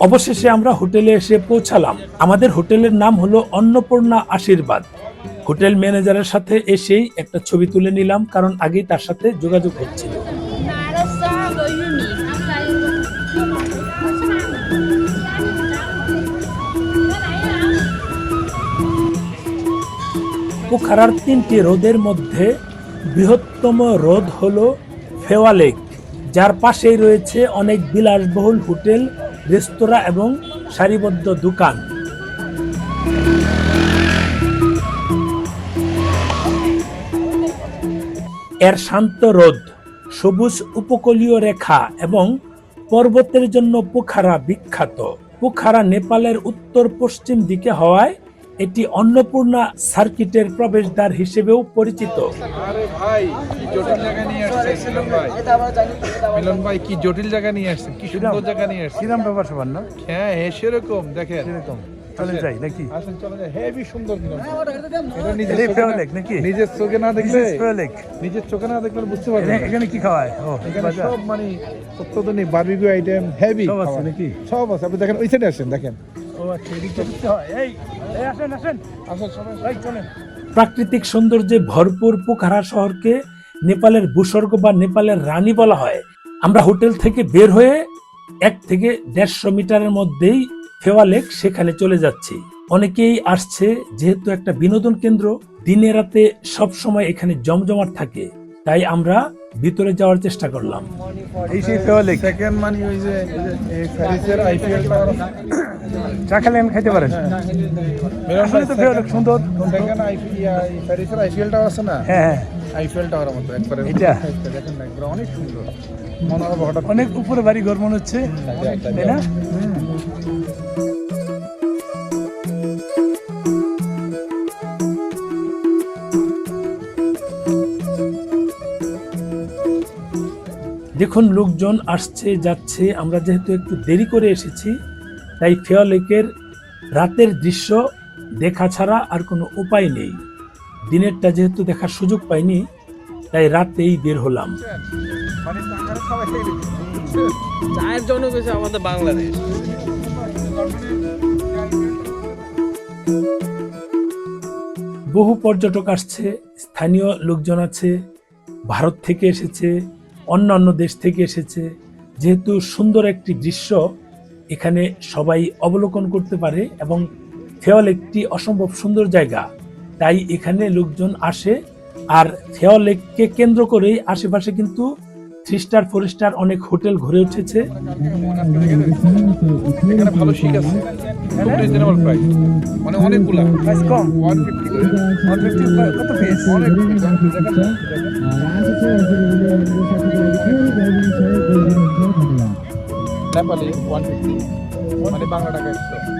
অবশেষে আমরা হোটেলে এসে পৌঁছালাম। আমাদের হোটেলের নাম হলো অন্নপূর্ণা আশীর্বাদ। হোটেল ম্যানেজারের সাথে এসেই একটা ছবি তুলে নিলাম, কারণ আগেই তার সাথে যোগাযোগ হচ্ছিল। পোখারার তিনটি রোদের মধ্যে বৃহত্তম রোদ হল ফেওয়া লেক, যার পাশেই রয়েছে অনেক বিলাসবহুল হোটেল রেস্তোরাঁ এবং সারিবদ্ধ দোকান। এর শান্ত রোদ, সবুজ উপকূলীয় রেখা এবং পর্বতের জন্য পোখারা বিখ্যাত। পোখারা নেপালের উত্তর পশ্চিম দিকে হওয়ায় এটি অন্নপূর্ণা সার্কিটের প্রবেশদ্বার হিসেবেও পরিচিত। আরে ভাই কি জটিল জায়গা নিয়ে আসছেন ভাই। মিলন ভাই কি জটিল জায়গা নিয়ে আসছেন কি সুন্দর জায়গা নিয়ে আসছেন। কিরাম ব্যাপার সবার না? হ্যাঁ হ্যাঁ সেরকম দেখেন। চলে যাই নাকি আসেন চলে যায় হেভি সুন্দর মিলন এটা নিজের চোখে লেক নাকি? নিজের চোখে না দেখলে লেক। নিজের চোখে না দেখলে বুঝতে পারবেন এখানে- এখানে কি খাওয়ায়? ও এখানে সব মানে বারবিকিউ আইটেম হেভি সব আছে নাকি? সব আছে। আপনি দেখেন ওই সাইডে আসেন দেখেন। ও আচ্ছা হয়। প্রাকৃতিক সৌন্দর্যে ভরপুর পোখারা শহরকে নেপালের ভূস্বর্গ বা নেপালের রানী বলা হয়। আমরা হোটেল থেকে বের হয়ে এক থেকে দেড়শো মিটারের মধ্যেই ফেওয়া লেক সেখানে চলে যাচ্ছি। অনেকেই আসছে যেহেতু একটা বিনোদন কেন্দ্র। দিনে রাতে সব সময় এখানে জমজমাট থাকে। তাই আমরা ভিতরে যাওয়ার চেষ্টা করলাম। এই সেই ফেওয়া লেক। সেকেন্ড মানে ওই যে আইপিএল টাওয়ার চা খেলে খাইতে পারেন। মিলন আসলে তো ফেওয়া সুন্দর। আইপিএল প্যারিসের টাওয়ার আছে না? হ্যাঁ হ্যাঁ। আইফেল টাওয়ার মতো একবারে এটা? দেখেন না একবার অনেক সুন্দর। মনে হবে হঠাৎ অনেক উপরে বাড়ি ঘর মনে হচ্ছে। তাই না? দেখুন লোকজন আসছে যাচ্ছে। আমরা যেহেতু একটু দেরি করে এসেছি তাই ফেওয়া লেকের রাতের দৃশ্য দেখা ছাড়া আর কোনো উপায় নেই। দিনেরটা যেহেতু দেখার সুযোগ পাইনি তাই রাতেই বের হলাম। চায়ের জন্য আমাদের বাংলাদেশ। বহু পর্যটক আসছে স্থানীয় লোকজন আছে ভারত থেকে এসেছে অন্যান্য দেশ থেকে এসেছে। যেহেতু সুন্দর একটি দৃশ্য এখানে সবাই অবলোকন করতে পারে এবং ফেওয়াল একটি অসম্ভব সুন্দর জায়গা। তাই এখানে লোকজন আসে আর ফেওয়াল লেককে কেন্দ্র করেই আশেপাশে কিন্তু থ্রি স্টার ফোর স্টার অনেক হোটেল ঘুরে উঠেছে। এখানে ভালো শিখ আছে। খুব রিজনেবল প্রাইস মানে অনেকগুলা। প্রাইস কম। করে। কত পিস অনেক। নেপালি ওয়ান ফিফটি মানে বাংলা টাকা একশো